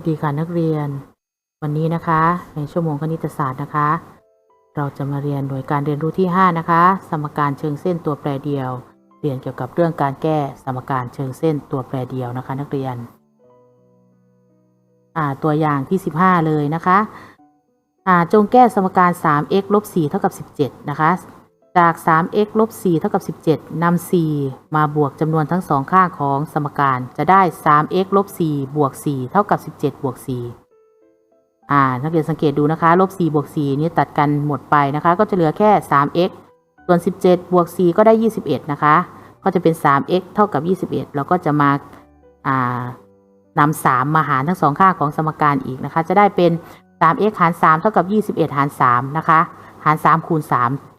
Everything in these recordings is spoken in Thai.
สวัสดีค่ะนักเรียน วันนี้นะคะ ในชั่วโมงคณิตศาสตร์นะคะ เราจะมาเรียนหน่วยการเรียนรู้ที่ 5 นะคะ สมการเชิงเส้นตัวแปรเดียว เรียนเกี่ยวกับเรื่องการแก้สมการเชิงเส้นตัวแปรเดียวนะคะ นักเรียนตัวอย่างที่ 15 เลยนะคะจงแก้สมการ 3x ลบ4เท่ากับ 17 นะคะ จาก 3x ลบ 4 เท่ากับ 17 นำ 4 มาบวกจำนวนทั้งสองข้างของสมการ จะได้ 3x ลบ 4 บวก 4 เท่ากับ 17 บวก 4 อ่า นักเรียนสังเกตดูนะคะ ลบ 4 บวก 4 นี่ตัดกันหมดไปนะคะ ก็จะเหลือแค่ 3x ส่วน 17 บวก 4 ก็ได้ 21 นะคะ ก็จะเป็น 3x เท่ากับ 21 เราก็จะมา อ่านำ 3 มาหารทั้งสองข้างของสมการอีกนะคะ จะได้เป็น 3x หาร 3 เท่ากับ 21 หาร 3 นะคะ หาร 3 คูณ 3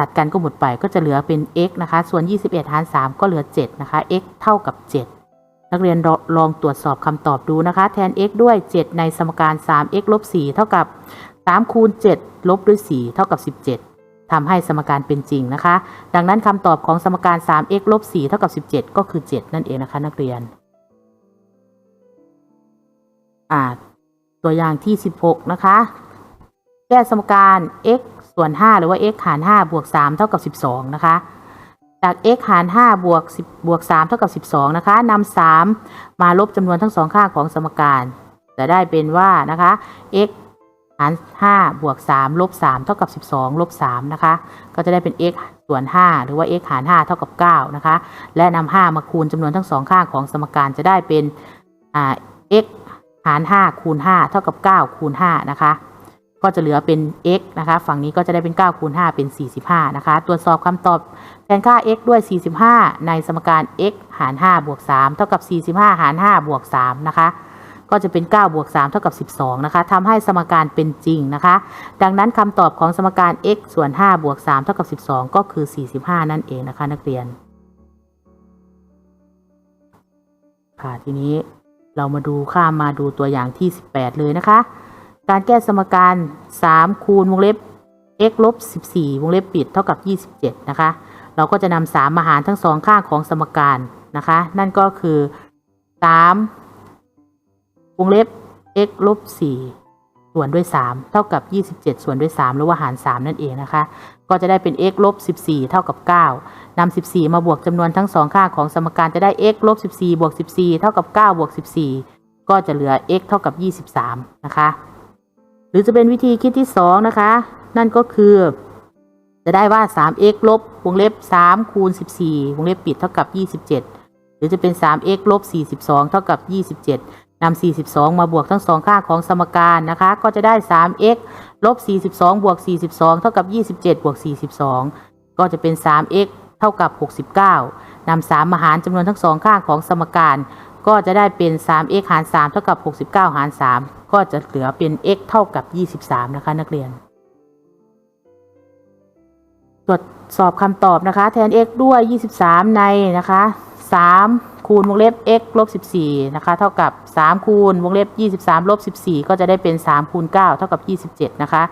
ตัดกันก็หมดไปก็จะเหลือเป็น x นะคะ ส่วน 21 หาร 3 ก็เหลือ 7 นะคะ x เท่ากับ 7 นักเรียนลองตรวจสอบคำตอบดูนะคะ แทน x ด้วย 7 ในสมการ 3x ลบ 4 เท่ากับ 3 คูณ 7 ลบด้วย 4 เท่ากับ 17 ทำให้สมการเป็นจริงนะคะ ดังนั้นคำตอบของสมการ 3x ลบ 4 เท่ากับ 17 ก็คือ 7 นั่นเองนะคะนักเรียนตัวอย่างที่ 16 นะคะ แก้สมการ x ส่วน 5 หรือว่า x หาร5บวก 3 เท่ากับ 12 นะคะ จาก x หาร5บวก10บวก 3 เท่ากับ 12 นะคะนำ3มาลบจำนวนทั้งสองข้างของสมการ จะได้เป็นว่านะคะ x หาร5บวก3ลบ3เท่ากับ 12ลบ3นะคะ ก็จะได้เป็น x ส่วน 5 หรือว่า x หาร5เท่ากับ9นะคะ และนำ5มาคูณจำนวนทั้งสองข้างของสมการจะได้เป็นอ่า x หาร5คูณ5เท่ากับ9คูณ5นะคะ ก็จะเหลือเป็น x นะคะ ฝั่งนี้ก็จะได้เป็น9คูณ5เป็น 45 นะคะ ตรวจสอบคำตอบแทนค่า x ด้วย 45 ในสมการ x หาร5บวก3เท่ากับ 45 หาร5บวก3นะคะ ก็จะเป็น9บวก3เท่ากับ 12 นะคะทำให้สมการเป็นจริงนะคะ ดังนั้นคำตอบของสมการ x ส่วน5บวก3เท่ากับ 12 ก็คือ 45 นั่นเองนะคะนักเรียน ค่ะ ทีนี้เรามาดูข้ามมาดูตัวอย่างที่ 18 เลยนะคะ การแก้สมการ3คูณวงเล็บ x ลบ14 วงเล็บปิดเท่ากับ 27 นะคะ เราก็จะนำ3มาหารทั้งสองข้างของสมการนะคะ นั่นก็คือ 3 วงเล็บ x ลบ4ส่วนด้วย 3 เท่ากับ 27 ส่วนด้วย 3 หรือว่าหาร 3 นั่นเองนะคะ ก็จะได้เป็น x ลบ14 เท่ากับ 9 นำ 14 มาบวกจำนวนทั้งสองข้างของสมการจะได้ x ลบ14 บวก 14 เท่ากับ 9 บวก 14 ก็จะเหลือ x เท่ากับ 23 นะคะ หรือจะเป็นวิธีคิดที่ 2 นะคะ นั่นก็คือ จะได้ว่า 3x ลบวงเล็บ 3 คูณ 14 วงเล็บปิดเท่ากับ 27 หรือจะเป็น 3x ลบ 42 เท่ากับ 27นำ42 มาบวกทั้งสองข้างของสมการนะคะ ก็จะได้ 3x ลบ 42 บวก 42 เท่ากับ 27 บวก 42 ก็จะเป็น 3x เท่ากับ 69นำ3มาหารจำนวนทั้งสองข้างของสมการ ก็จะได้เป็น 3x หาร 3 เท่ากับ 69 หาร 3 ก็จะเหลือเป็น x เท่ากับ 23 นะคะ นักเรียน ตรวจสอบคำตอบนะคะ แทน x ด้วย 23 ในนะคะ3คูณวงเล็บ x ลบ14นะคะ เท่ากับ 3 คูณวงเล็บ 23ลบ14 ก็จะได้เป็น 3 คูณ 9 เท่ากับ 27 นะคะ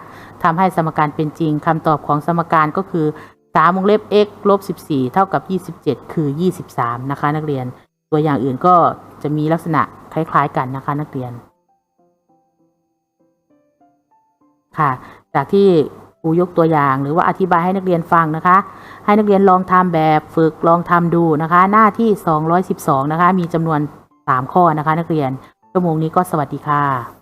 ทำให้สมการเป็นจริงคำตอบของสมการก็คือ 3 วงเล็บ x ลบ14 เท่ากับ 27 คือ 23 นะคะ นักเรียน ตัวอย่างอื่นก็จะมีลักษณะคล้าย ๆ กันนะคะ นักเรียน ค่ะ จากที่ครูยกตัวอย่างหรือว่าอธิบายให้นักเรียนฟังนะคะ ให้นักเรียนลองทำแบบฝึกลองทำดูนะคะ หน้าที่ 212 นะคะ มีจำนวน 3 ข้อนะคะ นักเรียนชั่วโมงนี้ก็สวัสดีค่ะ